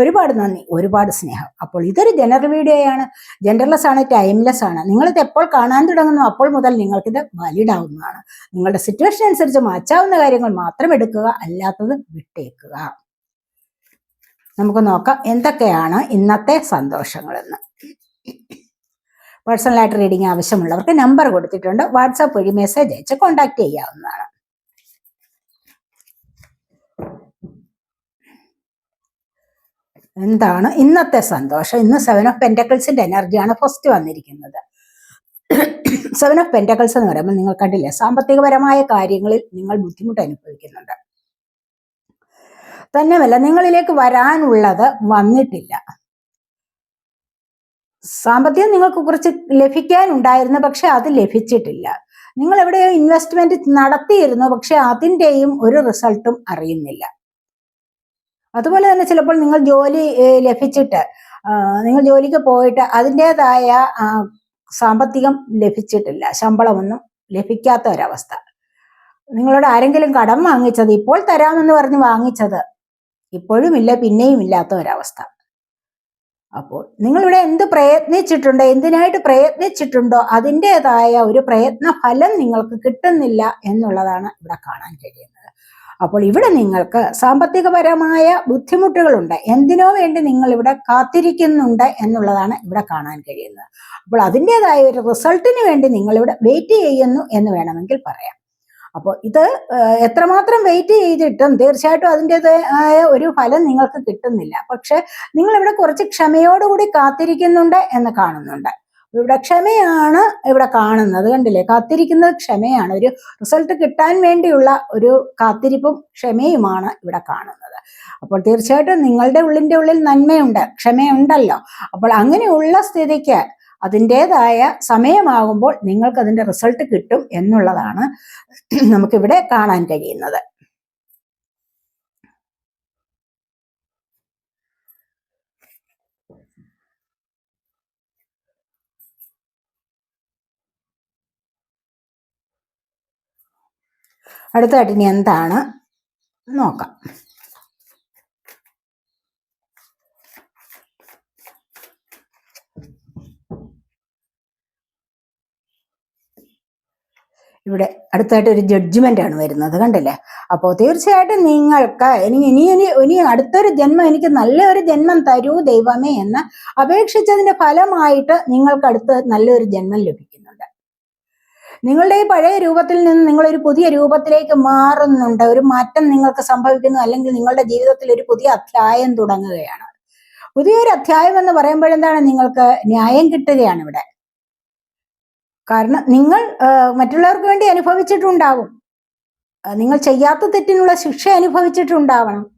ഒരുപാട് നന്ദി ഒരുപാട് സ്നേഹം. അപ്പോൾ ഇതൊരു ജനറൽ വീഡിയോയാണ് ജെൻഡർലെസ് ആണ് ടൈംലെസ് ആണ്. നിങ്ങളിത് എപ്പോൾ കാണാൻ തുടങ്ങുന്നു അപ്പോൾ മുതൽ നിങ്ങൾക്കിത് വാലിഡ് ആവുന്നതാണ്. നിങ്ങളുടെ സിറ്റുവേഷൻ അനുസരിച്ച് മാറ്റാവുന്ന കാര്യങ്ങൾ മാത്രം എടുക്കുക അല്ലാത്തത് വിട്ടേക്കുക. നമുക്ക് നോക്കാം എന്തൊക്കെയാണ് ഇന്നത്തെ സന്തോഷങ്ങളെന്ന് പേഴ്സണലായിട്ട് റീഡിംഗ് ആവശ്യമുള്ളവർക്ക് നമ്പർ കൊടുത്തിട്ടുണ്ട്. വാട്സാപ്പ് വഴി മെസ്സേജ് അയച്ച് കോൺടാക്ട് ചെയ്യാവുന്നതാണ്. എന്താണ്? ഇന്നത്തെ സന്തോഷം. ഇന്ന് സെവൻ ഓഫ് പെന്റക്കിൾസിന്റെ എനർജിയാണ് ഫസ്റ്റ് വന്നിരിക്കുന്നത്. സെവൻ ഓഫ് പെന്റക്കിൾസ് എന്ന് പറയുമ്പോൾ നിങ്ങൾ കണ്ടില്ലേ സാമ്പത്തികപരമായ കാര്യങ്ങളിൽ നിങ്ങൾ ബുദ്ധിമുട്ട് അനുഭവിക്കുന്നുണ്ട്. തന്നെയല്ല നിങ്ങളിലേക്ക് വരാനുള്ളത് വന്നിട്ടില്ല. സാമ്പത്തികം നിങ്ങൾക്ക് കുറച്ച് ലഭിക്കാനുണ്ടായിരുന്നു പക്ഷെ അത് ലഭിച്ചിട്ടില്ല. നിങ്ങൾ എവിടെയോ ഇൻവെസ്റ്റ്മെന്റ് നടത്തിയിരുന്നു പക്ഷെ അതിന്റെയും ഒരു റിസൾട്ടും അറിയുന്നില്ല. അതുപോലെ തന്നെ ചിലപ്പോൾ നിങ്ങൾ ജോലി ലഭിച്ചിട്ട് നിങ്ങൾ ജോലിക്ക് പോയിട്ട് അതിന്റെതായ സാമ്പത്തികം ലഭിച്ചിട്ടില്ല ശമ്പളമൊന്നും ലഭിക്കാത്ത ഒരവസ്ഥ നിങ്ങളോട് ആരെങ്കിലും കടം വാങ്ങിച്ചത് ഇപ്പോൾ തരാമെന്ന് പറഞ്ഞ് വാങ്ങിച്ചത് ഇപ്പോഴും ഇല്ല പിന്നെയും ഇല്ലാത്ത ഒരവസ്ഥ അപ്പോൾ നിങ്ങളിവിടെ എന്ത് പ്രയത്നിച്ചിട്ടുണ്ടോ എന്തിനായിട്ട് പ്രയത്നിച്ചിട്ടുണ്ടോ അതിന്റെതായ ഒരു പ്രയത്ന ഫലം നിങ്ങൾക്ക് കിട്ടുന്നില്ല എന്നുള്ളതാണ് ഇവിടെ കാണാൻ കഴിയുന്നത്. അപ്പോൾ ഇവിടെ നിങ്ങൾക്ക് സാമ്പത്തികപരമായ ബുദ്ധിമുട്ടുകളുണ്ട്. എന്തിനോ വേണ്ടി നിങ്ങൾ ഇവിടെ കാത്തിരിക്കുന്നുണ്ട് എന്നുള്ളതാണ് ഇവിടെ കാണാൻ കഴിയുന്നത്. അപ്പോൾ അതിന്റെതായ ഒരു റിസൾട്ടിന് വേണ്ടി നിങ്ങൾ ഇവിടെ വെയിറ്റ് ചെയ്യുന്നു എന്ന് വേണമെങ്കിൽ പറയാം. അപ്പോൾ ഇത് എത്രമാത്രം വെയിറ്റ് ചെയ്തിട്ടും തീർച്ചയായിട്ടും അതിന്റെതായ ഒരു ഫലം നിങ്ങൾക്ക് കിട്ടുന്നില്ല. പക്ഷെ നിങ്ങൾ ഇവിടെ കുറച്ച് ക്ഷമയോടുകൂടി കാത്തിരിക്കുന്നുണ്ട് എന്ന് കാണുന്നുണ്ട്. ഇവിടെ ക്ഷമയാണ് ഇവിടെ കാണുന്നത്. കണ്ടില്ലേ? കാത്തിരിക്കുന്നത് ക്ഷമയാണ്. ഒരു റിസൾട്ട് കിട്ടാൻ വേണ്ടിയുള്ള ഒരു കാത്തിരിപ്പും ക്ഷമയുമാണ് ഇവിടെ കാണുന്നത്. അപ്പോൾ തീർച്ചയായിട്ടും നിങ്ങളുടെ ഉള്ളിന്റെ ഉള്ളിൽ നന്മയുണ്ട് ക്ഷമയുണ്ടല്ലോ. അപ്പോൾ അങ്ങനെയുള്ള സ്ഥിതിക്ക് അതിന്റെതായ സമയമാകുമ്പോൾ നിങ്ങൾക്ക് അതിന്റെ റിസൾട്ട് കിട്ടും എന്നുള്ളതാണ് നമുക്കിവിടെ കാണാൻ കഴിയുന്നത്. അടുത്തായിട്ട് ഇനി എന്താണ്? നോക്കാം. ഇവിടെ അടുത്തായിട്ട് ഒരു ജഡ്ജ്മെന്റ് ആണ് വരുന്നത് കണ്ടില്ലേ? അപ്പോ തീർച്ചയായിട്ടും നിങ്ങൾക്ക് ഇനി ഇനി ഇനി ഇനി അടുത്തൊരു ജന്മം എനിക്ക് നല്ലൊരു ജന്മം തരൂ ദൈവമേ എന്ന് അപേക്ഷിച്ചതിന്റെ ഫലമായിട്ട് നിങ്ങൾക്ക് അടുത്ത് നല്ലൊരു ജന്മം ലഭിക്കുന്നുണ്ട് നിങ്ങളുടെ ഈ പഴയ രൂപത്തിൽ നിന്ന് നിങ്ങളൊരു പുതിയ രൂപത്തിലേക്ക് മാറുന്നുണ്ട്. ഒരു മാറ്റം നിങ്ങൾക്ക് സംഭവിക്കുന്നു. അല്ലെങ്കിൽ നിങ്ങളുടെ ജീവിതത്തിൽ ഒരു പുതിയ അധ്യായം തുടങ്ങുകയാണ്. പുതിയൊരു അധ്യായം എന്ന് പറയുമ്പോഴെന്താണ്? നിങ്ങൾക്ക് ന്യായം കിട്ടുകയാണ് ഇവിടെ. കാരണം നിങ്ങൾ മറ്റുള്ളവർക്ക് വേണ്ടി അനുഭവിച്ചിട്ടുണ്ടാവും. നിങ്ങൾ ചെയ്യാത്ത തെറ്റിനുള്ള ശിക്ഷ അനുഭവിച്ചിട്ടുണ്ടാവണം.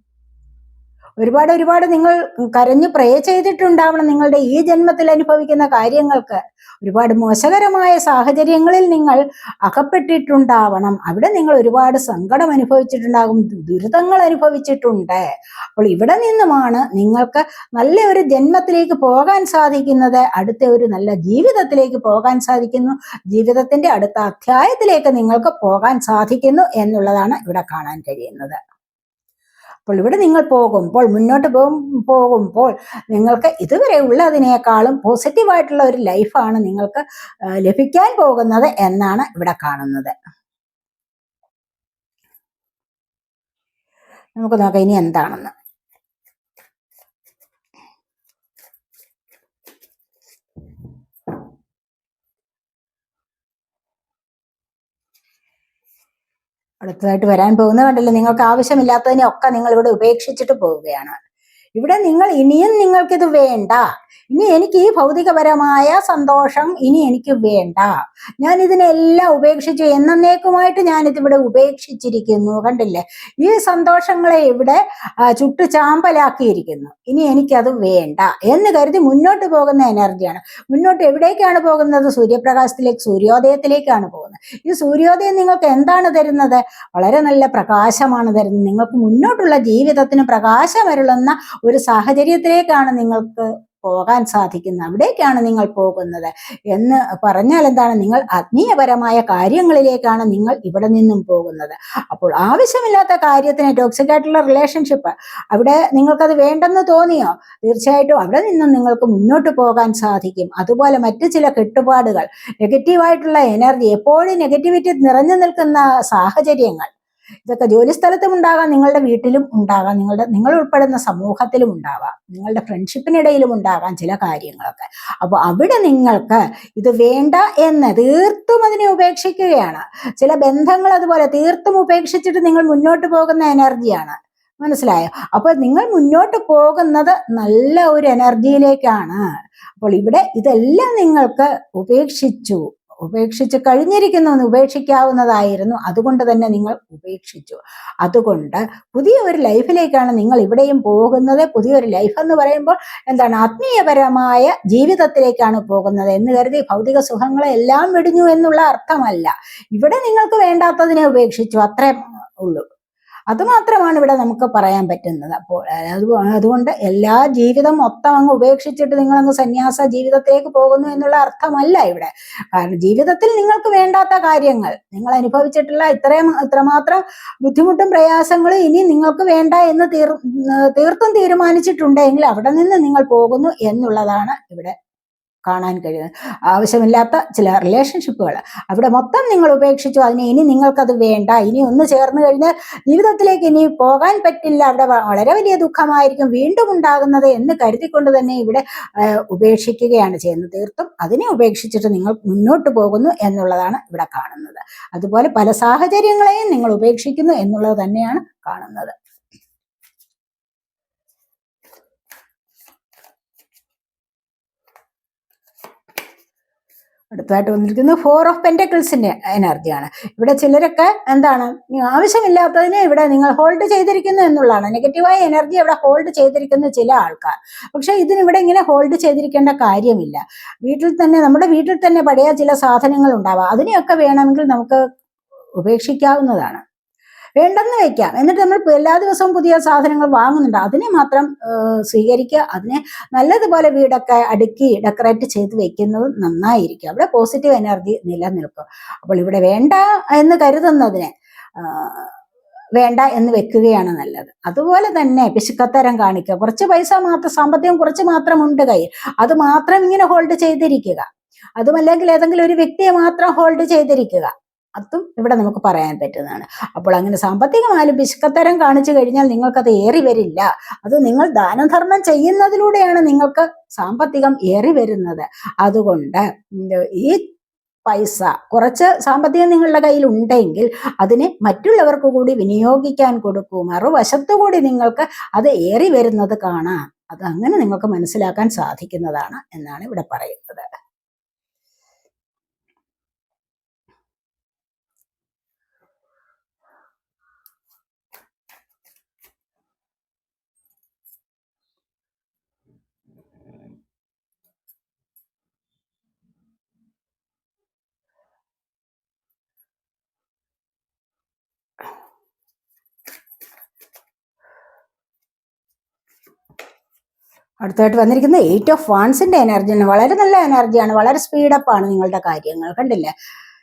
ഒരുപാട് ഒരുപാട് നിങ്ങൾ കരഞ്ഞ് പ്രേ ചെയ്തിട്ടുണ്ടാവണം നിങ്ങളുടെ ഈ ജന്മത്തിൽ അനുഭവിക്കുന്ന കാര്യങ്ങൾക്ക്. ഒരുപാട് മോശകരമായ സാഹചര്യങ്ങളിൽ നിങ്ങൾ അകപ്പെട്ടിട്ടുണ്ടാവണം. അവിടെ നിങ്ങൾ ഒരുപാട് സങ്കടം അനുഭവിച്ചിട്ടുണ്ടാകും ദുരിതങ്ങൾ അനുഭവിച്ചിട്ടുണ്ട്. അപ്പോൾ ഇവിടെ നിന്നുമാണ് നിങ്ങൾക്ക് നല്ല ഒരു ജന്മത്തിലേക്ക് പോകാൻ സാധിക്കുന്നത്. അടുത്ത ഒരു നല്ല ജീവിതത്തിലേക്ക് പോകാൻ സാധിക്കുന്നു. ജീവിതത്തിന്റെ അടുത്ത അധ്യായത്തിലേക്ക് നിങ്ങൾക്ക് പോകാൻ സാധിക്കുന്നു എന്നുള്ളതാണ് ഇവിടെ കാണാൻ കഴിയുന്നത്. അപ്പോൾ ഇവിടെ നിങ്ങൾ പോകുമ്പോൾ മുന്നോട്ട് പോകും പോകുമ്പോൾ നിങ്ങൾക്ക് ഇതുവരെ ഉള്ളതിനേക്കാളും പോസിറ്റീവായിട്ടുള്ള ഒരു ലൈഫാണ് നിങ്ങൾക്ക് ലഭിക്കാൻ പോകുന്നത് എന്നാണ് ഇവിടെ കാണുന്നത്. നമുക്ക് നോക്കാം ഇനി എന്താണെന്ന്. അടുത്തതായിട്ട് വരാൻ പോകുന്നത് കണ്ടില്ല നിങ്ങൾക്ക് ആവശ്യമില്ലാത്തതിനെ ഒക്കെ നിങ്ങൾ ഇവിടെ ഉപേക്ഷിച്ചിട്ട് പോവുകയാണ്. ഇവിടെ നിങ്ങൾ ഇനിയും നിങ്ങൾക്കിത് വേണ്ട. ഇനി എനിക്ക് ഈ ഭൗതികപരമായ സന്തോഷം ഇനി എനിക്ക് വേണ്ട. ഞാൻ ഇതിനെല്ലാം ഉപേക്ഷിച്ചു. എന്നേക്കുമായിട്ട് ഞാൻ ഇതിവിടെ ഉപേക്ഷിച്ചിരിക്കുന്നു. കണ്ടില്ലേ? ഈ സന്തോഷങ്ങളെ ഇവിടെ ചുട്ടു ചാമ്പലാക്കിയിരിക്കുന്നു. ഇനി എനിക്കത് വേണ്ട എന്ന് കരുതി മുന്നോട്ട് പോകുന്ന എനർജിയാണ്. മുന്നോട്ട് എവിടേക്കാണ് പോകുന്നത്? സൂര്യപ്രകാശത്തിലേക്ക് സൂര്യോദയത്തിലേക്കാണ് പോകുന്നത്. ഈ സൂര്യോദയം നിങ്ങൾക്ക് എന്താണ് തരുന്നത്? വളരെ നല്ല പ്രകാശമാണ് തരുന്നത്. നിങ്ങൾക്ക് മുന്നോട്ടുള്ള ജീവിതത്തിന് പ്രകാശമരുളുന്ന ഒരു സാഹചര്യത്തിലേക്കാണ് നിങ്ങൾക്ക് പോകാൻ സാധിക്കുന്നത്. അവിടേക്കാണ് നിങ്ങൾ പോകുന്നത് എന്ന് പറഞ്ഞാൽ എന്താണ്? നിങ്ങൾ ആത്മീയപരമായ കാര്യങ്ങളിലേക്കാണ് നിങ്ങൾ ഇവിടെ നിന്നും പോകുന്നത്. അപ്പോൾ ആവശ്യമില്ലാത്ത കാര്യത്തിന് ടോക്സിക് ആയിട്ടുള്ള റിലേഷൻഷിപ്പ് അവിടെ നിങ്ങൾക്കത് വേണ്ടെന്ന് തോന്നിയോ? തീർച്ചയായിട്ടും അവിടെ നിന്നും നിങ്ങൾക്ക് മുന്നോട്ട് പോകാൻ സാധിക്കും. അതുപോലെ മറ്റു ചില കെട്ടുപാടുകൾ നെഗറ്റീവായിട്ടുള്ള എനർജി എപ്പോഴും നെഗറ്റിവിറ്റി നിറഞ്ഞു നിൽക്കുന്ന സാഹചര്യങ്ങൾ ഇതൊക്കെ ജോലിസ്ഥലത്തും ഉണ്ടാകാം നിങ്ങളുടെ വീട്ടിലും ഉണ്ടാകാം നിങ്ങളുടെ നിങ്ങൾ ഉൾപ്പെടുന്ന സമൂഹത്തിലും ഉണ്ടാവാം നിങ്ങളുടെ ഫ്രണ്ട്ഷിപ്പിനിടയിലും ഉണ്ടാകാം ചില കാര്യങ്ങളൊക്കെ. അപ്പോൾ അവിടെ നിങ്ങൾക്ക് ഇത് വേണ്ട എന്ന് തീർത്തും അതിനെ ഉപേക്ഷിക്കുകയാണ്. ചില ബന്ധങ്ങൾ അതുപോലെ തീർത്തും ഉപേക്ഷിച്ചിട്ട് നിങ്ങൾ മുന്നോട്ട് പോകുന്ന എനർജിയാണ്. മനസ്സിലായോ? അപ്പോൾ നിങ്ങൾ മുന്നോട്ട് പോകുന്നത് നല്ല ഒരു എനർജിയിലേക്കാണ്. അപ്പോൾ ഇവിടെ ഇതെല്ലാം നിങ്ങൾക്ക് ഉപേക്ഷിച്ചു. ഉപേക്ഷിച്ച് കഴിഞ്ഞിരിക്കുന്നു ഉപേക്ഷിക്കാവുന്നതായിരുന്നു. അതുകൊണ്ട് തന്നെ നിങ്ങൾ ഉപേക്ഷിച്ചു. അതുകൊണ്ട് പുതിയ ഒരു ലൈഫിലേക്കാണ് നിങ്ങൾ ഇവിടെയും പോകുന്നത്. പുതിയൊരു ലൈഫ് എന്ന് പറയുമ്പോൾ എന്താണ്? ആത്മീയപരമായ ജീവിതത്തിലേക്കാണ് പോകുന്നത് എന്ന് കരുതി ഭൗതിക സുഖങ്ങളെ എല്ലാം വെടിഞ്ഞു എന്നുള്ള അർത്ഥമല്ല. ഇവിടെ നിങ്ങൾക്ക് വേണ്ടാത്തതിനെ ഉപേക്ഷിച്ചു. അത്രേ ഉള്ളൂ. അതുമാത്രമാണ് ഇവിടെ നമുക്ക് പറയാൻ പറ്റുന്നത്. അപ്പോൾ അതുകൊണ്ട് എല്ലാ ജീവിതം മൊത്തം അങ്ങ് ഉപേക്ഷിച്ചിട്ട് നിങ്ങൾ അങ്ങ് സന്യാസ ജീവിതത്തിലേക്ക് പോകുന്നു എന്നുള്ള അർത്ഥമല്ല ഇവിടെ. കാരണം ജീവിതത്തിൽ നിങ്ങൾക്ക് വേണ്ടാത്ത കാര്യങ്ങൾ നിങ്ങൾ അനുഭവിച്ചിട്ടുള്ള ഇത്രയും ഇത്രമാത്രം ബുദ്ധിമുട്ടും പ്രയാസങ്ങളും ഇനി നിങ്ങൾക്ക് വേണ്ട എന്ന് തീർ തീർത്തും തീരുമാനിച്ചിട്ടുണ്ടെങ്കിൽ അവിടെ നിന്ന് നിങ്ങൾ പോകുന്നു എന്നുള്ളതാണ് ഇവിടെ കാണാൻ കഴിയുന്നത്. ആവശ്യമില്ലാത്ത ചില റിലേഷൻഷിപ്പുകൾ അവിടെ മൊത്തം നിങ്ങൾ ഉപേക്ഷിച്ചു. അതിനെ ഇനി നിങ്ങൾക്കത് വേണ്ട. ഇനി ഒന്ന് ചേർന്ന് കഴിഞ്ഞാൽ ജീവിതത്തിലേക്ക് ഇനി പോകാൻ പറ്റില്ല. അവിടെ വളരെ വലിയ ദുഃഖമായിരിക്കും വീണ്ടും ഉണ്ടാകുന്നത് എന്ന് കരുതിക്കൊണ്ട് തന്നെ ഇവിടെ ഉപേക്ഷിക്കുകയാണ് ചെയ്യുന്നത്. തീർത്തും അതിനെ ഉപേക്ഷിച്ചിട്ട് നിങ്ങൾ മുന്നോട്ട് പോകുന്നു എന്നുള്ളതാണ് ഇവിടെ കാണുന്നത്. അതുപോലെ പല സാഹചര്യങ്ങളെയും നിങ്ങൾ ഉപേക്ഷിക്കുന്നു എന്നുള്ളത് തന്നെയാണ് കാണുന്നത്. അടുത്തതായിട്ട് വന്നിരിക്കുന്നത് ഫോർ ഓഫ് പെന്റക്കിൾസിന്റെ എനർജിയാണ് ഇവിടെ ചിലരൊക്കെ എന്താണ് ആവശ്യമില്ലാത്തതിനെ ഇവിടെ നിങ്ങൾ ഹോൾഡ് ചെയ്തിരിക്കുന്നു എന്നുള്ളതാണ്. നെഗറ്റീവായ എനർജി ഇവിടെ ഹോൾഡ് ചെയ്തിരിക്കുന്ന ചില ആൾക്കാർ. പക്ഷെ ഇതിനിവിടെ ഇങ്ങനെ ഹോൾഡ് ചെയ്തിരിക്കേണ്ട കാര്യമില്ല. വീട്ടിൽ തന്നെ നമ്മുടെ വീട്ടിൽ തന്നെ പഴയ ചില സാധനങ്ങൾ ഉണ്ടാവാം. അതിനെയൊക്കെ വേണമെങ്കിൽ നമുക്ക് ഉപേക്ഷിക്കാവുന്നതാണ്. വേണ്ടെന്ന് വെക്കാം. എന്നിട്ട് നമ്മൾ എല്ലാ ദിവസവും പുതിയ സാധനങ്ങൾ വാങ്ങുന്നുണ്ട്. അതിനെ മാത്രം സ്വീകരിക്കുക. അതിനെ നല്ലതുപോലെ വീടൊക്കെ അടുക്കി ഡെക്കറേറ്റ് ചെയ്ത് വെക്കുന്നത് നന്നായിരിക്കും. അവിടെ പോസിറ്റീവ് എനർജി നിലനിൽക്കും. അപ്പോൾ ഇവിടെ വേണ്ട എന്ന് കരുതുന്നതിനെ വേണ്ട എന്ന് വെക്കുകയാണ് നല്ലത്. അതുപോലെ തന്നെ പിശുക്കത്തരം കാണിക്കുക. കുറച്ച് പൈസ മാത്രം സാമ്പത്തികം കുറച്ച് മാത്രം ഉണ്ട് കയ്യിൽ. അത് മാത്രം ഇങ്ങനെ ഹോൾഡ് ചെയ്തിരിക്കുക. അതുമല്ലെങ്കിൽ ഏതെങ്കിലും ഒരു വ്യക്തിയെ മാത്രം ഹോൾഡ് ചെയ്തിരിക്കുക. അതും ഇവിടെ നമുക്ക് പറയാൻ പറ്റുന്നതാണ്. അപ്പോൾ അങ്ങനെ സാമ്പത്തികമായാലും പിശുക്കത്തരം കാണിച്ചു കഴിഞ്ഞാൽ നിങ്ങൾക്കത് ഏറി വരില്ല. അത് നിങ്ങൾ ദാനധർമ്മം ചെയ്യുന്നതിലൂടെയാണ് നിങ്ങൾക്ക് സാമ്പത്തികം ഏറി വരുന്നത്. അതുകൊണ്ട് ഈ പൈസ കുറച്ച് സാമ്പത്തികം നിങ്ങളുടെ കയ്യിൽ ഉണ്ടെങ്കിൽ അതിനെ മറ്റുള്ളവർക്ക് കൂടി വിനിയോഗിക്കാൻ കൊടുക്കൂ. മറുവശത്തു കൂടി നിങ്ങൾക്ക് അത് ഏറി വരുന്നത് കാണാം. അത് അങ്ങനെ നിങ്ങൾക്ക് മനസ്സിലാക്കാൻ സാധിക്കുന്നതാണ് എന്നാണ് ഇവിടെ പറയുന്നത്. അടുത്തായിട്ട് വന്നിരിക്കുന്ന എയ്റ്റ് ഓഫ് വാൺസിന്റെ എനർജിയാണ് വളരെ നല്ല എനർജിയാണ് വളരെ സ്പീഡപ്പാണ് നിങ്ങളുടെ കാര്യങ്ങൾ. കണ്ടില്ലേ?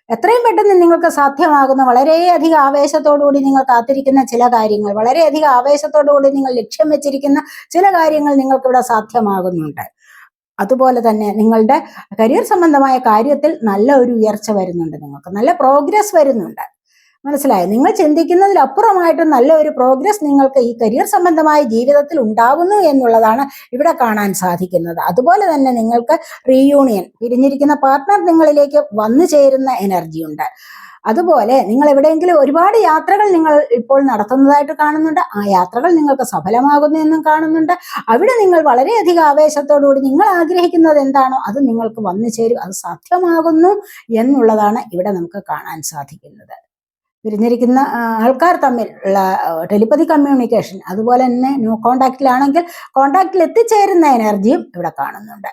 എത്രയും പെട്ടെന്ന് നിങ്ങൾക്ക് സാധ്യമാകുന്ന വളരെയധികം ആവേശത്തോടുകൂടി നിങ്ങൾ കാത്തിരിക്കുന്ന ചില കാര്യങ്ങൾ വളരെയധികം ആവേശത്തോടുകൂടി നിങ്ങൾ ലക്ഷ്യം വെച്ചിരിക്കുന്ന ചില കാര്യങ്ങൾ നിങ്ങൾക്കിവിടെ സാധ്യമാകുന്നുണ്ട്. അതുപോലെ തന്നെ നിങ്ങളുടെ കരിയർ സംബന്ധമായ കാര്യത്തിൽ നല്ല ഒരു ഉയർച്ച വരുന്നുണ്ട് നിങ്ങൾക്ക്. നല്ല പ്രോഗ്രസ് വരുന്നുണ്ട്. മനസ്സിലായോ? നിങ്ങൾ ചിന്തിക്കുന്നതിലപ്പുറമായിട്ട് നല്ല ഒരു പ്രോഗ്രസ് നിങ്ങൾക്ക് ഈ കരിയർ സംബന്ധമായ ജീവിതത്തിൽ ഉണ്ടാകുന്നു എന്നുള്ളതാണ് ഇവിടെ കാണാൻ സാധിക്കുന്നത്. അതുപോലെ തന്നെ നിങ്ങൾക്ക് റീയൂണിയൻ പിരിഞ്ഞിരിക്കുന്ന പാർട്ട്ണർ നിങ്ങളിലേക്ക് വന്നു ചേരുന്ന എനർജി ഉണ്ട്. അതുപോലെ നിങ്ങൾ എവിടെയെങ്കിലും ഒരുപാട് യാത്രകൾ നിങ്ങൾ ഇപ്പോൾ നടത്തുന്നതായിട്ട് കാണുന്നുണ്ട്. ആ യാത്രകൾ നിങ്ങൾക്ക് സഫലമാകുന്നു എന്നും കാണുന്നുണ്ട്. അവിടെ നിങ്ങൾ വളരെയധികം ആവേശത്തോടുകൂടി നിങ്ങൾ ആഗ്രഹിക്കുന്നത് എന്താണോ അത് നിങ്ങൾക്ക് വന്നു ചേരും അത് സാധ്യമാകുന്നു എന്നുള്ളതാണ് ഇവിടെ നമുക്ക് കാണാൻ സാധിക്കുന്നത്. പിരിഞ്ഞിരിക്കുന്ന ആൾക്കാർ തമ്മിൽ ഉള്ള ടെലിപ്പതി കമ്മ്യൂണിക്കേഷൻ അതുപോലെ തന്നെ ന്യൂ കോണ്ടാക്റ്റിലാണെങ്കിൽ കോണ്ടാക്റ്റിൽ എത്തിച്ചേരുന്ന എനർജിയും ഇവിടെ കാണുന്നുണ്ട്.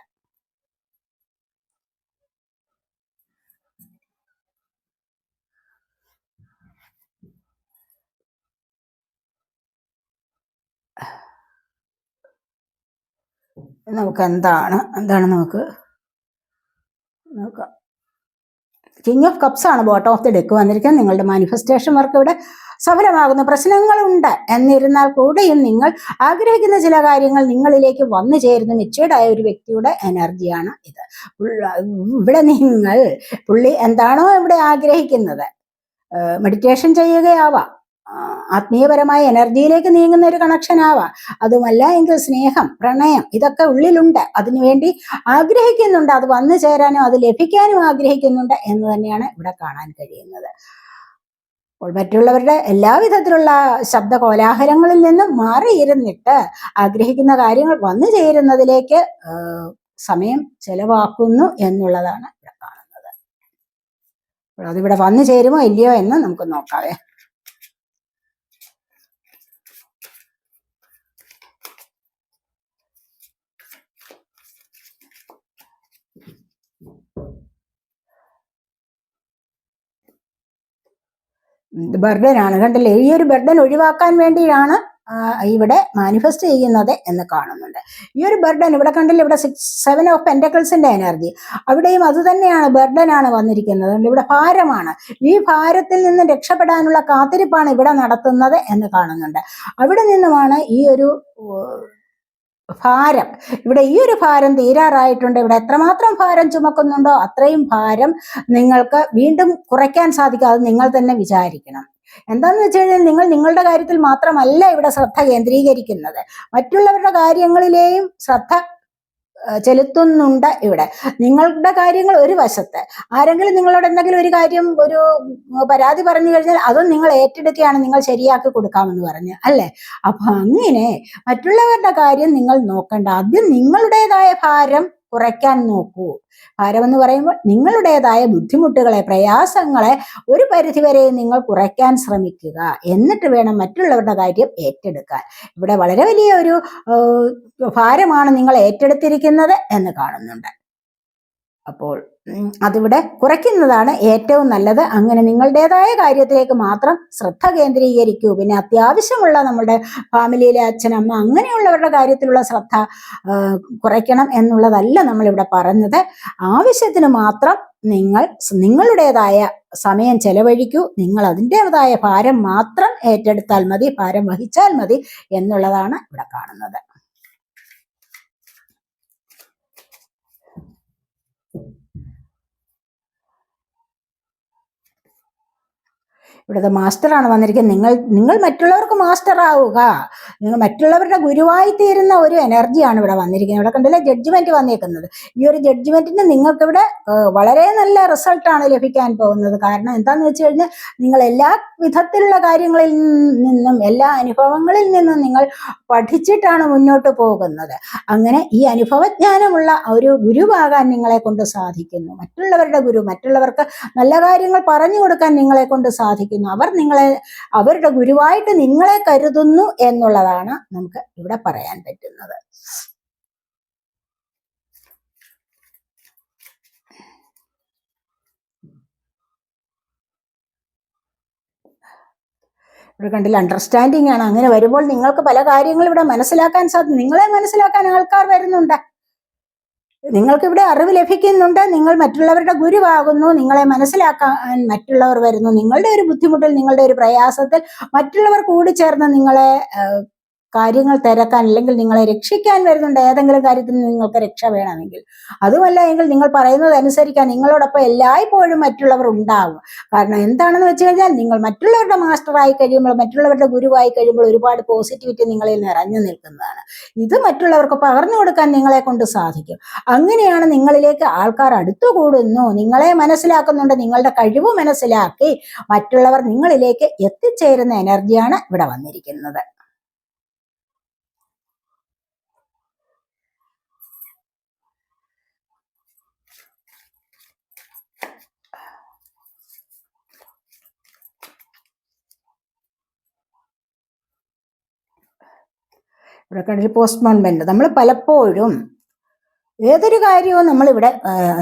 നമുക്ക് എന്താണ് എന്താണ് നമുക്ക്? നോക്കാം. കിങ് ഓഫ് കപ്സ് ആണ് ബോട്ടം ഓഫ് ദി ഡെക്ക് വന്നിരിക്കുന്നത്. നിങ്ങളുടെ മാനിഫെസ്റ്റേഷൻ വർക്ക് ഇവിടെ സഫലമാകുന്ന. പ്രശ്നങ്ങളുണ്ട്. എന്നിരുന്നാൽ കൂടെയും നിങ്ങൾ ആഗ്രഹിക്കുന്ന ചില കാര്യങ്ങൾ നിങ്ങളിലേക്ക് വന്നു ചേരുന്ന. മെച്ചൂർഡ് ആയ ഒരു വ്യക്തിയുടെ എനർജിയാണ് ഇത്. ഇവിടെ നിങ്ങൾ പുള്ളി എന്താണോ ഇവിടെ ആഗ്രഹിക്കുന്നത്. മെഡിറ്റേഷൻ ചെയ്യുകയാവാം. ആത്മീയപരമായ എനർജിയിലേക്ക് നീങ്ങുന്ന ഒരു കണക്ഷൻ ആവാം. അതുമല്ല എങ്കിൽ സ്നേഹം പ്രണയം ഇതൊക്കെ ഉള്ളിലുണ്ട്. അതിനുവേണ്ടി ആഗ്രഹിക്കുന്നുണ്ട്. അത് വന്നു ചേരാനും അത് ലഭിക്കാനും ആഗ്രഹിക്കുന്നുണ്ട് എന്ന് തന്നെയാണ് ഇവിടെ കാണാൻ കഴിയുന്നത്. അപ്പോൾ മറ്റുള്ളവരുടെ എല്ലാവിധത്തിലുള്ള ശബ്ദ കോലാഹലങ്ങളിൽ നിന്നും മാറിയിരുന്നിട്ട് ആഗ്രഹിക്കുന്ന കാര്യങ്ങൾ വന്നു ചേരുന്നതിലേക്ക് സമയം ചെലവാക്കുന്നു എന്നുള്ളതാണ് ഇവിടെ കാണുന്നത്. അതിവിടെ വന്നു ചേരുമോ ഇല്ലയോ എന്ന് നമുക്ക് നോക്കാവേ ബർഡൻ ആണ് കണ്ടില്ലേ? ഈ ഒരു ബർഡൻ ഒഴിവാക്കാൻ വേണ്ടിയാണ് ഇവിടെ മാനിഫെസ്റ്റ് ചെയ്യുന്നത് എന്ന് കാണുന്നുണ്ട്. ഈ ഒരു ബർഡൻ ഇവിടെ കണ്ടില്ല? ഇവിടെ സിക്സ് സെവൻ ഓഫ് പെന്റക്കിൾസിന്റെ എനർജി അവിടെയും അത് തന്നെയാണ് ബർഡനാണ് വന്നിരിക്കുന്നത്. ഇവിടെ ഭാരമാണ്. ഈ ഭാരത്തിൽ നിന്ന് രക്ഷപ്പെടാനുള്ള കാത്തിരിപ്പാണ് ഇവിടെ നടത്തുന്നത് എന്ന് കാണുന്നുണ്ട്. അവിടെ നിന്നുമാണ് ഈ ഒരു ഭാരം. ഇവിടെ ഈ ഒരു ഭാരം തീരാറായിട്ടുണ്ട്. ഇവിടെ എത്രമാത്രം ഭാരം ചുമക്കുന്നുണ്ടോ അത്രയും ഭാരം നിങ്ങൾക്ക് വീണ്ടും കുറയ്ക്കാൻ സാധിക്കും. അത് നിങ്ങൾ തന്നെ വിചാരിക്കണം. എന്താന്ന് വെച്ച് കഴിഞ്ഞാൽ നിങ്ങൾ നിങ്ങളുടെ കാര്യത്തിൽ മാത്രമല്ല ഇവിടെ ശ്രദ്ധ കേന്ദ്രീകരിക്കുന്നത്. മറ്റുള്ളവരുടെ കാര്യങ്ങളിലെയും ശ്രദ്ധ ചെലുത്തുന്നുണ്ട് ഇവിടെ. നിങ്ങളുടെ കാര്യങ്ങൾ ഒരു വശത്ത്. ആരെങ്കിലും നിങ്ങളോട് എന്തെങ്കിലും ഒരു കാര്യം ഒരു പരാതി പറഞ്ഞു കഴിഞ്ഞാൽ അതും നിങ്ങൾ ഏറ്റെടുക്കുകയാണ് നിങ്ങൾ ശരിയാക്കി കൊടുക്കാമെന്ന് പറഞ്ഞ് അല്ലേ? അപ്പൊ അങ്ങനെ മറ്റുള്ളവരുടെ കാര്യം നിങ്ങൾ നോക്കണ്ട. ആദ്യം നിങ്ങളുടേതായ ഭാരം കുറയ്ക്കാൻ നോക്കൂ. ഭാരം എന്ന് പറയുമ്പോൾ നിങ്ങളുടേതായ ബുദ്ധിമുട്ടുകളെ പ്രയാസങ്ങളെ ഒരു പരിധിവരെ നിങ്ങൾ കുറയ്ക്കാൻ ശ്രമിക്കുക. എന്നിട്ട് വേണം മറ്റുള്ളവരുടെ കാര്യം ഏറ്റെടുക്കാൻ. ഇവിടെ വളരെ വലിയ ഒരു ഭാരമാണ് നിങ്ങൾ ഏറ്റെടുത്തിരിക്കുന്നത് എന്ന് കാണുന്നുണ്ട്. അപ്പോൾ അതിവിടെ കുറയ്ക്കുന്നതാണ് ഏറ്റവും നല്ലത്. അങ്ങനെ നിങ്ങളുടേതായ കാര്യത്തിലേക്ക് മാത്രം ശ്രദ്ധ കേന്ദ്രീകരിക്കൂ. പിന്നെ അത്യാവശ്യമുള്ള നമ്മുടെ ഫാമിലിയിലെ അച്ഛനമ്മ അങ്ങനെയുള്ളവരുടെ കാര്യത്തിലുള്ള ശ്രദ്ധ കുറയ്ക്കണം എന്നുള്ളതല്ല നമ്മളിവിടെ പറഞ്ഞത്. ആവശ്യത്തിന് മാത്രം നിങ്ങൾ നിങ്ങളുടേതായ സമയം ചെലവഴിക്കൂ. നിങ്ങൾ അതിന്റെതായ ഭാരം മാത്രം ഏറ്റെടുത്താൽ മതി ഭാരം വഹിച്ചാൽ മതി എന്നുള്ളതാണ് ഇവിടെ കാണുന്നത്. ഇവിടുത്തെ മാസ്റ്ററാണ് വന്നിരിക്കുന്നത്. നിങ്ങൾ നിങ്ങൾ മറ്റുള്ളവർക്ക് മാസ്റ്റർ ആവുക നിങ്ങൾ മറ്റുള്ളവരുടെ ഗുരുവായി തീരുന്ന ഒരു എനർജിയാണ് ഇവിടെ വന്നിരിക്കുന്നത്. ഇവിടെ കണ്ടില്ലേ ജഡ്ജ്മെന്റ് വന്നിരിക്കുന്നത് ഈ ഒരു ജഡ്ജ്മെന്റിന് നിങ്ങൾക്കിവിടെ വളരെ നല്ല റിസൾട്ടാണ് ലഭിക്കാൻ പോകുന്നത്. കാരണം എന്താണെന്ന് വെച്ച് കഴിഞ്ഞാൽ നിങ്ങൾ എല്ലാ വിധത്തിലുള്ള കാര്യങ്ങളിൽ നിന്നും എല്ലാ അനുഭവങ്ങളിൽ നിന്നും നിങ്ങൾ പഠിച്ചിട്ടാണ് മുന്നോട്ട് പോകുന്നത്. അങ്ങനെ ഈ അനുഭവജ്ഞാനമുള്ള ഒരു ഗുരുവാകാൻ നിങ്ങളെ കൊണ്ട് സാധിക്കുന്നു. മറ്റുള്ളവരുടെ ഗുരു മറ്റുള്ളവർക്ക് നല്ല കാര്യങ്ങൾ പറഞ്ഞു കൊടുക്കാൻ നിങ്ങളെ കൊണ്ട് സാധിക്കുന്നു. അവർ നിങ്ങളെ അവരുടെ ഗുരുവായിട്ട് നിങ്ങളെ കരുതുന്നു എന്നുള്ളതാണ് നമുക്ക് ഇവിടെ പറയാൻ പറ്റുന്നത്. ഇവിടെ കണ്ടില്ല അണ്ടർസ്റ്റാൻഡിങ് ആണ്. അങ്ങനെ വരുമ്പോൾ നിങ്ങൾക്ക് പല കാര്യങ്ങളും ഇവിടെ മനസ്സിലാക്കാൻ സാധിക്കും. നിങ്ങളെ മനസ്സിലാക്കാൻ ആൾക്കാർ വരുന്നുണ്ട്. നിങ്ങൾക്ക് ഇവിടെ അറിവ് ലഭിക്കുന്നുണ്ട്. നിങ്ങൾ മറ്റുള്ളവരുടെ ഗുരുവാകുന്നു. നിങ്ങളെ മനസ്സിലാക്കാൻ മറ്റുള്ളവർ വരുന്നു. നിങ്ങളുടെ ഒരു ബുദ്ധിമുട്ടിൽ നിങ്ങളുടെ ഒരു പ്രയാസത്തിൽ മറ്റുള്ളവർ കൂടി ചേർന്ന് നിങ്ങളെ കാര്യങ്ങൾ തിരക്കാൻ അല്ലെങ്കിൽ നിങ്ങളെ രക്ഷിക്കാൻ വരുന്നുണ്ട് ഏതെങ്കിലും കാര്യത്തിൽ നിങ്ങൾക്ക് രക്ഷ വേണമെങ്കിൽ. അതുമല്ല എങ്കിൽ നിങ്ങൾ പറയുന്നത് അനുസരിക്കാൻ നിങ്ങളോടൊപ്പം എല്ലായ്പ്പോഴും മറ്റുള്ളവർ ഉണ്ടാകും കാരണം എന്താണെന്ന് വെച്ച് കഴിഞ്ഞാൽ നിങ്ങൾ മറ്റുള്ളവരുടെ മാസ്റ്ററായി കഴിയുമ്പോൾ മറ്റുള്ളവരുടെ ഗുരുവായി കഴിയുമ്പോൾ ഒരുപാട് പോസിറ്റിവിറ്റി നിങ്ങളിൽ നിറഞ്ഞു നിൽക്കുന്നതാണ്. ഇത് മറ്റുള്ളവർക്ക് പകർന്നു കൊടുക്കാൻ നിങ്ങളെ കൊണ്ട് സാധിക്കും. അങ്ങനെയാണ് നിങ്ങളിലേക്ക് ആൾക്കാർ അടുത്തുകൂടുന്നു. നിങ്ങളെ മനസ്സിലാക്കുന്നുണ്ട് നിങ്ങളുടെ കഴിവ് മനസ്സിലാക്കി മറ്റുള്ളവർ നിങ്ങളിലേക്ക് എത്തിച്ചേരുന്ന എനർജിയാണ് ഇവിടെ വന്നിരിക്കുന്നത്. ഇവിടെ കണ്ടിട്ട് നമ്മൾ പലപ്പോഴും ഏതൊരു കാര്യവും നമ്മളിവിടെ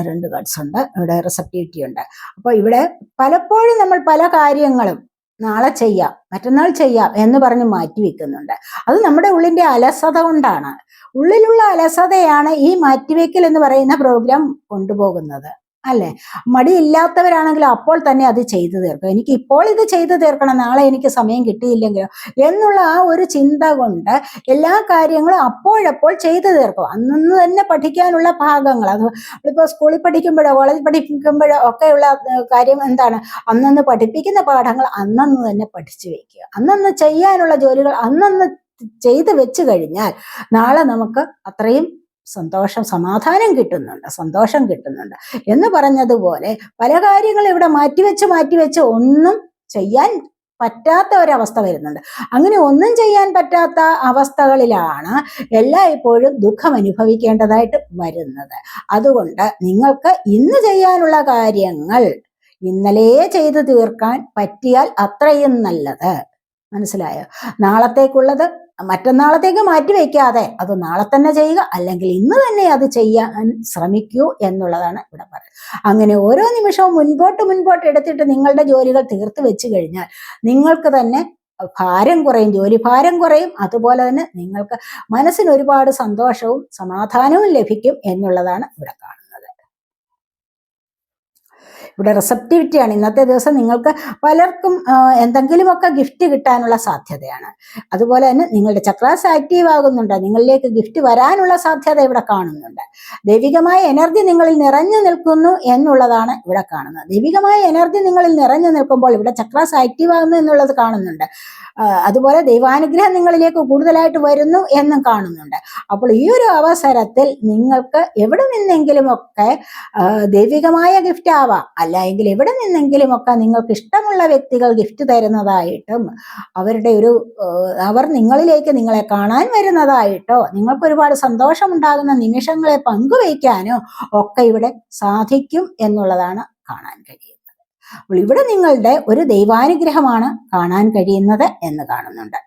രണ്ട് കാർഡ്സ് ഉണ്ട്. ഇവിടെ റിസപ്റ്റിവിറ്റി ഉണ്ട്. അപ്പോൾ ഇവിടെ പലപ്പോഴും നമ്മൾ പല കാര്യങ്ങളും നാളെ ചെയ്യാം മറ്റന്നാൾ ചെയ്യാം എന്ന് പറഞ്ഞ് മാറ്റി വെക്കുന്നുണ്ട്. അത് നമ്മുടെ ഉള്ളിന്റെ അലസത കൊണ്ടാണ്. ഉള്ളിലുള്ള അലസതയാണ് ഈ മാറ്റിവെക്കൽ എന്ന് പറയുന്ന പ്രോഗ്രാം കൊണ്ടുപോകുന്നത്. അല്ലെ? മടിയില്ലാത്തവരാണെങ്കിൽ അപ്പോൾ തന്നെ അത് ചെയ്തു തീർക്കും. എനിക്ക് ഇപ്പോൾ ഇത് ചെയ്തു തീർക്കണം. നാളെ എനിക്ക് സമയം കിട്ടിയില്ലെങ്കിലോ? എന്നുള്ള ആ ഒരു ചിന്ത കൊണ്ട് എല്ലാ കാര്യങ്ങളും അപ്പോഴപ്പോൾ ചെയ്തു തീർക്കും. അന്നു തന്നെ പഠിക്കാനുള്ള ഭാഗങ്ങൾ. അത് ഇപ്പോൾ സ്കൂളിൽ പഠിക്കുമ്പോഴോ കോളേജിൽ പഠിക്കുമ്പോഴോ ഒക്കെയുള്ള കാര്യം എന്താണ്? അന്നന്ന് പഠിപ്പിക്കുന്ന പാഠങ്ങൾ അന്നന്ന് തന്നെ പഠിച്ചു വെക്കുക. അന്നന്ന് ചെയ്യാനുള്ള ജോലികൾ അന്നന്ന് ചെയ്തു വെച്ച് കഴിഞ്ഞാൽ നാളെ നമുക്ക് അത്രയും സന്തോഷം സമാധാനം കിട്ടുന്നുണ്ട് സന്തോഷം കിട്ടുന്നുണ്ട്. എന്ന് പറഞ്ഞതുപോലെ പല കാര്യങ്ങളും ഇവിടെ മാറ്റിവെച്ച് മാറ്റിവെച്ച് ഒന്നും ചെയ്യാൻ പറ്റാത്ത ഒരവസ്ഥ വരുന്നുണ്ട്. അങ്ങനെ ഒന്നും ചെയ്യാൻ പറ്റാത്ത അവസ്ഥകളിലാണ് എല്ലായ്പ്പോഴും ദുഃഖം അനുഭവിക്കേണ്ടതായിട്ട് വരുന്നത്. അതുകൊണ്ട് നിങ്ങൾക്ക് ഇന്ന് ചെയ്യാനുള്ള കാര്യങ്ങൾ ഇന്നലെ ചെയ്തു തീർക്കാൻ പറ്റിയാൽ അത്രയും നല്ലത്. മനസ്സിലായോ? നാളത്തേക്കുള്ളത് മറ്റന്നാളത്തേക്ക് മാറ്റി വയ്ക്കാതെ അത് നാളെ തന്നെ ചെയ്യുക അല്ലെങ്കിൽ ഇന്ന് തന്നെ അത് ചെയ്യാൻ ശ്രമിക്കൂ എന്നുള്ളതാണ് ഇവിടെ പറയുന്നത്. അങ്ങനെ ഓരോ നിമിഷവും മുൻപോട്ട് മുൻപോട്ട് എടുത്തിട്ട് നിങ്ങളുടെ ജോലികൾ തീർത്ത് വെച്ച് കഴിഞ്ഞാൽ നിങ്ങൾക്ക് തന്നെ ഭാരം കുറയും ജോലി ഭാരം കുറയും. അതുപോലെ തന്നെ നിങ്ങൾക്ക് മനസ്സിന് ഒരുപാട് സന്തോഷവും സമാധാനവും ലഭിക്കും എന്നുള്ളതാണ് ഇവിടെ കാണുന്നത്. ഇവിടെ റിസപ്റ്റിവിറ്റിയാണ് ഇന്നത്തെ ദിവസം നിങ്ങൾക്ക് പലർക്കും എന്തെങ്കിലുമൊക്കെ ഗിഫ്റ്റ് കിട്ടാനുള്ള സാധ്യതയാണ്. അതുപോലെ തന്നെ നിങ്ങളുടെ ചക്രാസ് ആക്റ്റീവ് ആകുന്നുണ്ട്. നിങ്ങളിലേക്ക് ഗിഫ്റ്റ് വരാനുള്ള സാധ്യത ഇവിടെ കാണുന്നുണ്ട്. ദൈവികമായ എനർജി നിങ്ങളിൽ നിറഞ്ഞു നിൽക്കുന്നു എന്നുള്ളതാണ് ഇവിടെ കാണുന്നത്. ദൈവികമായ എനർജി നിങ്ങളിൽ നിറഞ്ഞു നിൽക്കുമ്പോൾ ഇവിടെ ചക്രാസ് ആക്റ്റീവ് ആകുന്നു എന്നുള്ളത് കാണുന്നുണ്ട്. അതുപോലെ ദൈവാനുഗ്രഹം നിങ്ങളിലേക്ക് കൂടുതലായിട്ട് വരുന്നു എന്നും കാണുന്നുണ്ട്. അപ്പോൾ ഈ ഒരു അവസരത്തിൽ നിങ്ങൾക്ക് എവിടെ നിന്നെങ്കിലുമൊക്കെ ദൈവികമായ ഗിഫ്റ്റ് ആവാം. അല്ല എങ്കിൽ എവിടെ നിന്നെങ്കിലുമൊക്കെ നിങ്ങൾക്ക് ഇഷ്ടമുള്ള വ്യക്തികൾ ഗിഫ്റ്റ് തരുന്നതായിട്ടും അവരുടെ ഒരു അവർ നിങ്ങളിലേക്ക് നിങ്ങളെ കാണാൻ വരുന്നതായിട്ടോ നിങ്ങൾക്ക് ഒരുപാട് സന്തോഷമുണ്ടാകുന്ന നിമിഷങ്ങളെ പങ്കുവയ്ക്കാനോ ഒക്കെ ഇവിടെ സാധിക്കും എന്നുള്ളതാണ് കാണാൻ കഴിയുന്നത്. അപ്പോൾ ഇവിടെ നിങ്ങളുടെ ഒരു ദൈവാനുഗ്രഹമാണ് കാണാൻ കഴിയുന്നത് എന്ന് കാണുന്നുണ്ട്.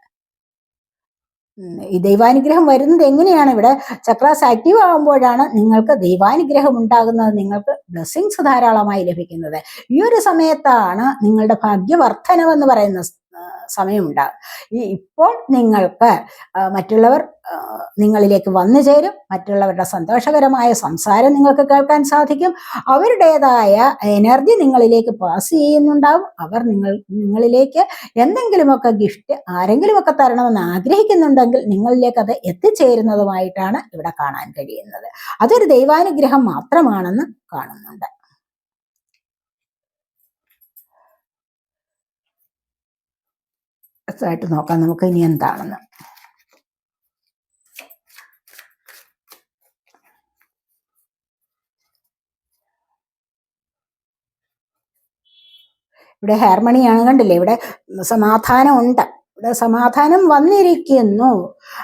ഈ ദൈവാനുഗ്രഹം വരുന്നത് എങ്ങനെയാണ്? ഇവിടെ ചക്രാസ് ആക്റ്റീവ് ആകുമ്പോഴാണ് നിങ്ങൾക്ക് ദൈവാനുഗ്രഹം ഉണ്ടാകുന്നത് നിങ്ങൾക്ക് ബ്ലെസ്സിങ്സ് ധാരാളമായി ലഭിക്കുന്നത്. ഈ ഒരു സമയത്താണ് നിങ്ങളുടെ ഭാഗ്യവർദ്ധനവ് എന്ന് പറയുന്ന സ്- ആ, സമയമുണ്ടാകും. ഈ ഇപ്പോൾ നിങ്ങൾക്ക് മറ്റുള്ളവർ നിങ്ങളിലേക്ക് വന്നു ചേരും. മറ്റുള്ളവരുടെ സന്തോഷകരമായ സംസാരം നിങ്ങൾക്ക് കേൾക്കാൻ സാധിക്കും. അവരുടേതായ എനർജി നിങ്ങളിലേക്ക് പാസ് ചെയ്യുന്നുണ്ടാവും. അവർ നിങ്ങൾ നിങ്ങളിലേക്ക് എന്തെങ്കിലുമൊക്കെ ഗിഫ്റ്റ് ആരെങ്കിലുമൊക്കെ തരണമെന്ന് ആഗ്രഹിക്കുന്നുണ്ടെങ്കിൽ നിങ്ങളിലേക്ക് അത് എത്തിച്ചേരുന്നതുമായിട്ടാണ് ഇവിടെ കാണാൻ കഴിയുന്നത്. അതൊരു ദൈവാനുഗ്രഹം മാത്രമാണെന്ന് കാണുന്നുണ്ട്. അടുത്തതായിട്ട് നോക്കാം. നമുക്ക് ഇനി എന്താണെന്ന്. ഇവിടെ ഹാർമണിയാണ് കണ്ടില്ലേ? ഇവിടെ സമാധാനം ഉണ്ട്. ഇവിടെ സമാധാനം വന്നിരിക്കുന്നു.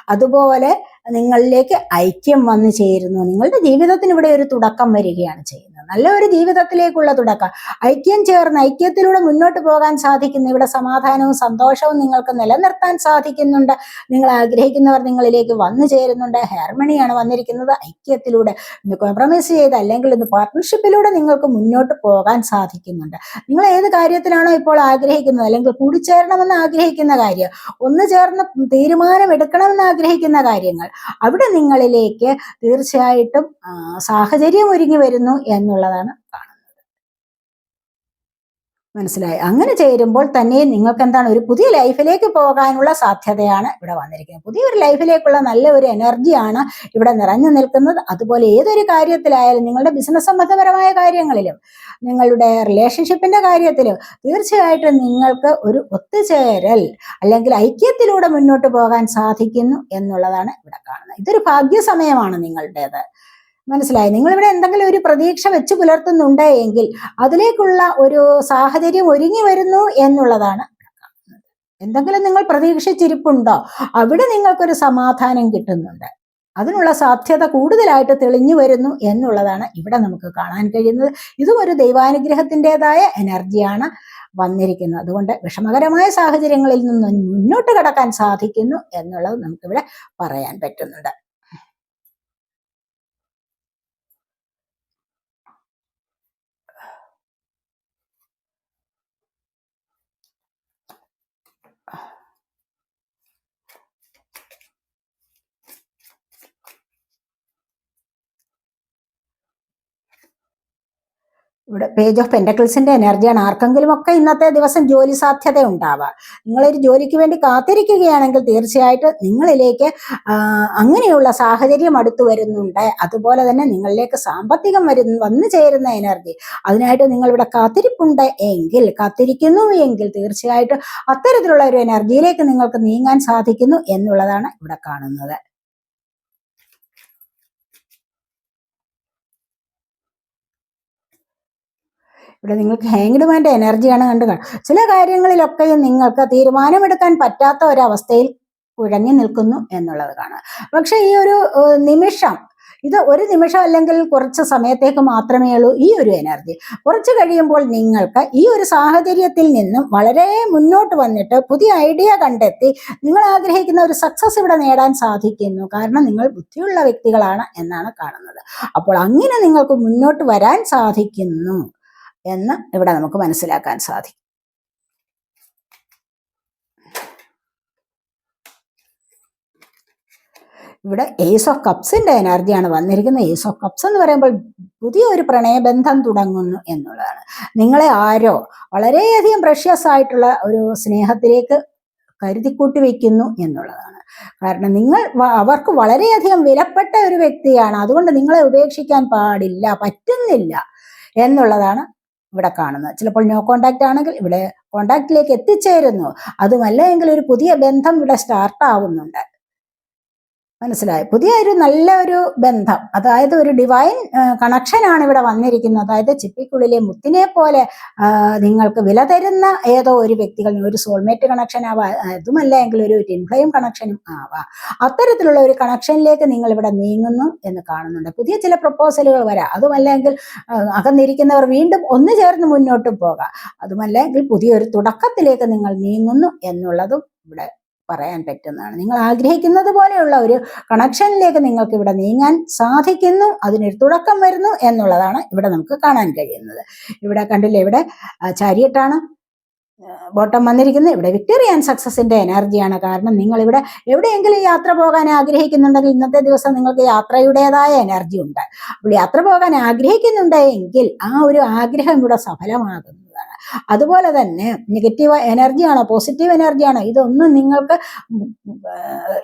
അതുപോലെ നിങ്ങളിലേക്ക് ഐക്യം വന്നു ചേരുന്നു. നിങ്ങളുടെ ജീവിതത്തിന് ഇവിടെ ഒരു തുടക്കം വരികയാണ് ചെയ്യുന്നത്. നല്ല ഒരു ജീവിതത്തിലേക്കുള്ള തുടക്കം. ഐക്യം ചേർന്ന് ഐക്യത്തിലൂടെ മുന്നോട്ട് പോകാൻ സാധിക്കുന്നു ഇവിടെ സമാധാനവും സന്തോഷവും നിങ്ങൾക്ക് നിലനിർത്താൻ സാധിക്കുന്നുണ്ട്. നിങ്ങൾ ആഗ്രഹിക്കുന്നവർ നിങ്ങളിലേക്ക് വന്നു ചേരുന്നുണ്ട്. ഹാർമണിയാണ് വന്നിരിക്കുന്നത്. ഐക്യത്തിലൂടെ ഇന്ന് കോംപ്രമൈസ് ചെയ്ത് അല്ലെങ്കിൽ ഇന്ന് പാർട്ട്ണർഷിപ്പിലൂടെ നിങ്ങൾക്ക് മുന്നോട്ട് പോകാൻ സാധിക്കുന്നുണ്ട്. നിങ്ങൾ ഏത് കാര്യത്തിലാണോ ഇപ്പോൾ ആഗ്രഹിക്കുന്നത്? അല്ലെങ്കിൽ കൂടിച്ചേരണമെന്ന് ആഗ്രഹിക്കുന്ന കാര്യം. ഒന്ന് ചേർന്ന് തീരുമാനം എടുക്കണമെന്ന് ആഗ്രഹിക്കുന്ന കാര്യങ്ങൾ. അവിടെ നിങ്ങളിലേക്ക് തീർച്ചയായിട്ടും സാഹചര്യം ഒരുങ്ങി വരുന്നു എന്നുള്ളതാണ് മനസ്സിലായി. അങ്ങനെ ചേരുമ്പോൾ തന്നെ നിങ്ങൾക്ക് എന്താണ് ഒരു പുതിയ ലൈഫിലേക്ക് പോകാനുള്ള സാധ്യതയാണ് ഇവിടെ വന്നിരിക്കുന്നത്. പുതിയൊരു ലൈഫിലേക്കുള്ള നല്ല ഒരു എനർജിയാണ് ഇവിടെ നിറഞ്ഞു നിൽക്കുന്നത്. അതുപോലെ ഏതൊരു കാര്യത്തിലായാലും നിങ്ങളുടെ ബിസിനസ് സംബന്ധപരമായ കാര്യങ്ങളിലും നിങ്ങളുടെ റിലേഷൻഷിപ്പിന്റെ കാര്യത്തിലും തീർച്ചയായിട്ടും നിങ്ങൾക്ക് ഒരു ഒത്തുചേരൽ അല്ലെങ്കിൽ ഐക്യത്തിലൂടെ മുന്നോട്ട് പോകാൻ സാധിക്കുന്നു എന്നുള്ളതാണ് ഇവിടെ കാണുന്നത്. ഇതൊരു ഭാഗ്യ സമയമാണ് നിങ്ങളുടേത്. മനസ്സിലായി. നിങ്ങളിവിടെ എന്തെങ്കിലും ഒരു പ്രതീക്ഷ വെച്ച് പുലർത്തുന്നുണ്ട് എങ്കിൽ അതിലേക്കുള്ള ഒരു സാഹചര്യം ഒരുങ്ങി വരുന്നു എന്നുള്ളതാണ് എന്തെങ്കിലും നിങ്ങൾ പ്രതീക്ഷിച്ചിരിപ്പുണ്ടോ? അവിടെ നിങ്ങൾക്കൊരു സമാധാനം കിട്ടുന്നുണ്ട്. അതിനുള്ള സാധ്യത കൂടുതലായിട്ട് തെളിഞ്ഞു വരുന്നു എന്നുള്ളതാണ് ഇവിടെ നമുക്ക് കാണാൻ കഴിയുന്നത്. ഇതും ഒരു ദൈവാനുഗ്രഹത്തിന്റെതായ എനർജിയാണ് വന്നിരിക്കുന്നത്. അതുകൊണ്ട് വിഷമകരമായ സാഹചര്യങ്ങളിൽ നിന്ന് മുന്നോട്ട് കടക്കാൻ സാധിക്കുന്നു എന്നുള്ളത് നമുക്കിവിടെ പറയാൻ പറ്റുന്നുണ്ട്. ഇവിടെ പേജ് ഓഫ് പെൻഡക്കിൾസിന്റെ എനർജിയാണ് ആർക്കെങ്കിലും ഒക്കെ ഇന്നത്തെ ദിവസം ജോലി സാധ്യത ഉണ്ടാവുക. നിങ്ങളൊരു ജോലിക്ക് വേണ്ടി കാത്തിരിക്കുകയാണെങ്കിൽ തീർച്ചയായിട്ടും നിങ്ങളിലേക്ക് അങ്ങനെയുള്ള സാഹചര്യം അടുത്തു വരുന്നുണ്ട്. അതുപോലെ തന്നെ നിങ്ങളിലേക്ക് സാമ്പത്തികം വരുന്ന വന്നു ചേരുന്ന എനർജി അതിനായിട്ട് നിങ്ങൾ ഇവിടെ കാത്തിരിപ്പുണ്ട് എങ്കിൽ കാത്തിരിക്കുന്നു എങ്കിൽ തീർച്ചയായിട്ടും അത്തരത്തിലുള്ള ഒരു എനർജിയിലേക്ക് നിങ്ങൾക്ക് നീങ്ങാൻ സാധിക്കുന്നു എന്നുള്ളതാണ് ഇവിടെ കാണുന്നത്. ഇവിടെ നിങ്ങൾക്ക് ഹാങ്ഡ് മാന്റെ എനർജിയാണ് കണ്ടു ചില കാര്യങ്ങളിലൊക്കെയും നിങ്ങൾക്ക് തീരുമാനമെടുക്കാൻ പറ്റാത്ത ഒരവസ്ഥയിൽ കുഴങ്ങി നിൽക്കുന്നു എന്നുള്ളത് കാണാം. പക്ഷെ ഈ ഒരു നിമിഷം ഇത് ഒരു നിമിഷം അല്ലെങ്കിൽ കുറച്ച് സമയത്തേക്ക് മാത്രമേ ഉള്ളൂ ഈ ഒരു എനർജി കുറച്ച് കഴിയുമ്പോൾ നിങ്ങൾക്ക് ഈ ഒരു സാഹചര്യത്തിൽ നിന്നും വളരെ മുന്നോട്ട് വന്നിട്ട് പുതിയ ഐഡിയ കണ്ടെത്തി നിങ്ങൾ ആഗ്രഹിക്കുന്ന ഒരു സക്സസ് ഇവിടെ നേടാൻ സാധിക്കുന്നു. കാരണം നിങ്ങൾ ബുദ്ധിയുള്ള വ്യക്തികളാണ് എന്നാണ് കാണുന്നത്. അപ്പോൾ അങ്ങനെ നിങ്ങൾക്ക് മുന്നോട്ട് വരാൻ സാധിക്കുന്നു. എന്ന് ഇവിടെ നമുക്ക് മനസ്സിലാക്കാൻ സാധിക്കും. ഇവിടെ ഏസ് ഓഫ് കപ്സിന്റെ എനർജിയാണ് വന്നിരിക്കുന്നത്. ഏസ് ഓഫ് കപ്സ് എന്ന് പറയുമ്പോൾ പുതിയ ഒരു പ്രണയബന്ധം തുടങ്ങുന്നു എന്നുള്ളതാണ്. നിങ്ങളെ ആരോ വളരെയധികം പ്രഷ്യസ് ആയിട്ടുള്ള ഒരു സ്നേഹത്തിലേക്ക് കരുതിക്കൂട്ടി വെക്കുന്നു എന്നുള്ളതാണ്. കാരണം നിങ്ങൾ അവർക്ക് വളരെയധികം വിലപ്പെട്ട ഒരു വ്യക്തിയാണ്. അതുകൊണ്ട് നിങ്ങളെ ഉപേക്ഷിക്കാൻ പാടില്ല പറ്റുന്നില്ല എന്നുള്ളതാണ് ഇവിടെ കാണുന്നത്. ചിലപ്പോൾ നോ കോണ്ടാക്ട് ആണെങ്കിൽ ഇവിടെ കോണ്ടാക്റ്റിലേക്ക് എത്തിച്ചേരുന്നു. അതുമല്ല എങ്കിൽ ഒരു പുതിയ ബന്ധം ഇവിടെ സ്റ്റാർട്ട് ആവുന്നുണ്ട്. മനസ്സിലായി. പുതിയ ഒരു നല്ല ഒരു ബന്ധം അതായത് ഒരു ഡിവൈൻ കണക്ഷനാണ് ഇവിടെ വന്നിരിക്കുന്നത്. അതായത് ചിപ്പിക്കുള്ളിലെ മുത്തിനെ പോലെ നിങ്ങൾക്ക് വില തരുന്ന ഏതോ ഒരു വ്യക്തികൾ ഒരു സോൾമേറ്റ് കണക്ഷൻ ആവാം അതുമല്ല എങ്കിൽ ഒരു ടിൻഫ്ലെയിം കണക്ഷനും ആവാം. അത്തരത്തിലുള്ള ഒരു കണക്ഷനിലേക്ക് നിങ്ങൾ ഇവിടെ നീങ്ങുന്നു എന്ന് കാണുന്നുണ്ട്. പുതിയ ചില പ്രപ്പോസലുകൾ വരാം. അതുമല്ലെങ്കിൽ അകന്നിരിക്കുന്നവർ വീണ്ടും ഒന്ന് ചേർന്ന് മുന്നോട്ട് പോകാം. അതുമല്ലെങ്കിൽ പുതിയൊരു തുടക്കത്തിലേക്ക് നിങ്ങൾ നീങ്ങുന്നു എന്നുള്ളതും ഇവിടെ പറയാൻ പറ്റുന്നതാണ്. നിങ്ങൾ ആഗ്രഹിക്കുന്നത് പോലെയുള്ള ഒരു കണക്ഷനിലേക്ക് നിങ്ങൾക്ക് ഇവിടെ നീങ്ങാൻ സാധിക്കുന്നു. അതിനൊരു തുടക്കം വരുന്നു എന്നുള്ളതാണ് ഇവിടെ നമുക്ക് കാണാൻ കഴിയുന്നത്. ഇവിടെ കണ്ടില്ലേ ഇവിടെ ചാരിയട്ടാണ് ബോട്ടം വന്നിരിക്കുന്നത്. ഇവിടെ വിക്ടറി ആൻഡ് സക്സസിന്റെ എനർജിയാണ് കാരണം നിങ്ങൾ ഇവിടെ എവിടെയെങ്കിലും യാത്ര പോകാൻ ആഗ്രഹിക്കുന്നുണ്ടെങ്കിൽ ഇന്നത്തെ ദിവസം നിങ്ങൾക്ക് യാത്രയുടേതായ എനർജി ഉണ്ട്. അപ്പോൾ യാത്ര പോകാൻ ആഗ്രഹിക്കുന്നുണ്ട് എങ്കിൽ ആ ഒരു ആഗ്രഹം ഇവിടെ സഫലമാകുന്നു. അതുപോലെ തന്നെ നെഗറ്റീവ് എനർജിയാണോ പോസിറ്റീവ് എനർജിയാണോ ഇതൊന്നും നിങ്ങൾക്ക്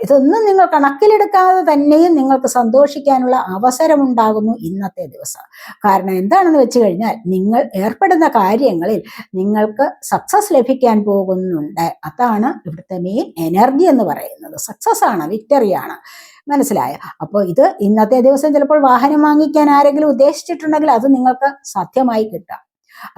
ഇതൊന്നും നിങ്ങൾ കണക്കിലെടുക്കാതെ തന്നെയും നിങ്ങൾക്ക് സന്തോഷിക്കാനുള്ള അവസരമുണ്ടാകുന്നു ഇന്നത്തെ ദിവസം. കാരണം എന്താണെന്ന് വെച്ച് കഴിഞ്ഞാൽ നിങ്ങൾ ഏർപ്പെടുന്ന കാര്യങ്ങളിൽ നിങ്ങൾക്ക് സക്സസ് ലഭിക്കാൻ പോകുന്നുണ്ട്. അതാണ് ഇവിടുത്തെ മെയിൻ എനർജി എന്ന് പറയുന്നത്. സക്സസ് ആണ് വിക്ടറിയാണ് മനസ്സിലായ? അപ്പോൾ ഇത് ഇന്നത്തെ ദിവസം ചിലപ്പോൾ വാഹനം വാങ്ങിക്കാൻ ആരെങ്കിലും ഉദ്ദേശിച്ചിട്ടുണ്ടെങ്കിൽ അത് നിങ്ങൾക്ക് സാധ്യമായി കിട്ടാം.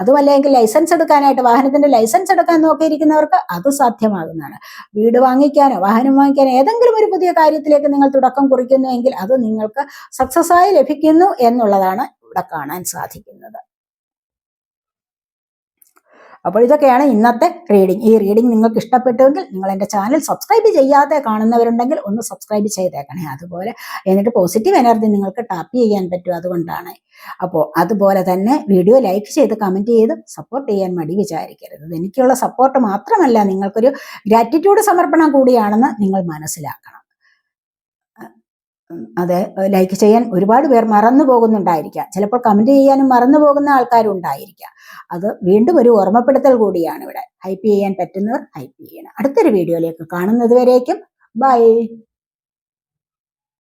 അതുമല്ലെങ്കിൽ ലൈസൻസ് എടുക്കാനായിട്ട് വാഹനത്തിന്റെ ലൈസൻസ് എടുക്കാൻ നോക്കിയിരിക്കുന്നവർക്ക് അത് സാധ്യമാകുന്നതാണ്. വീട് വാങ്ങിക്കാനോ വാഹനം വാങ്ങിക്കാനോ ഏതെങ്കിലും ഒരു പുതിയ കാര്യത്തിലേക്ക് നിങ്ങൾ തുടക്കം കുറിക്കുന്നു എങ്കിൽ അത് നിങ്ങൾക്ക് സക്സസ് ആയി ലഭിക്കുന്നു എന്നുള്ളതാണ് ഇവിടെ കാണാൻ സാധിക്കുന്നത്. അപ്പോൾ ഇതൊക്കെയാണ് ഇന്നത്തെ റീഡിംഗ് ഈ റീഡിംഗ് നിങ്ങൾക്ക് ഇഷ്ടപ്പെട്ടുവെങ്കിൽ നിങ്ങൾ എന്റെ ചാനൽ സബ്സ്ക്രൈബ് ചെയ്യാതെ കാണുന്നവരുണ്ടെങ്കിൽ ഒന്ന് സബ്സ്ക്രൈബ് ചെയ്തേക്കണേ. അതുപോലെ എന്നിട്ട് പോസിറ്റീവ് എനർജി നിങ്ങൾക്ക് ടാപ്പ് ചെയ്യാൻ പറ്റും അതുകൊണ്ടാണ്. അപ്പോൾ അതുപോലെ തന്നെ വീഡിയോ ലൈക്ക് ചെയ്ത് കമന്റ് ചെയ്ത് സപ്പോർട്ട് ചെയ്യാൻ മടി വിചാരിക്കരുത്. എനിക്കുള്ള സപ്പോർട്ട് മാത്രമല്ല നിങ്ങൾക്കൊരു ഗ്രാറ്റിറ്റ്യൂഡ് സമർപ്പണം കൂടിയാണെന്ന് നിങ്ങൾ മനസ്സിലാക്കണം. അത് ലൈക്ക് ചെയ്യാൻ ഒരുപാട് പേർ മറന്നു പോകുന്നുണ്ടായിരിക്കാം. ചിലപ്പോൾ കമന്റ് ചെയ്യാനും മറന്നു പോകുന്ന ആൾക്കാരും ഉണ്ടായിരിക്കാം. അത് വീണ്ടും ഒരു ഓർമ്മപ്പെടുത്തൽ കൂടിയാണ് ഇവിടെ. ഹൈപ്പ് ചെയ്യാൻ പറ്റുന്നവർ ഹൈപ്പ് ചെയ്യണം. അടുത്തൊരു വീഡിയോയിലേക്ക് കാണുന്നത് വരേക്കും. ബൈ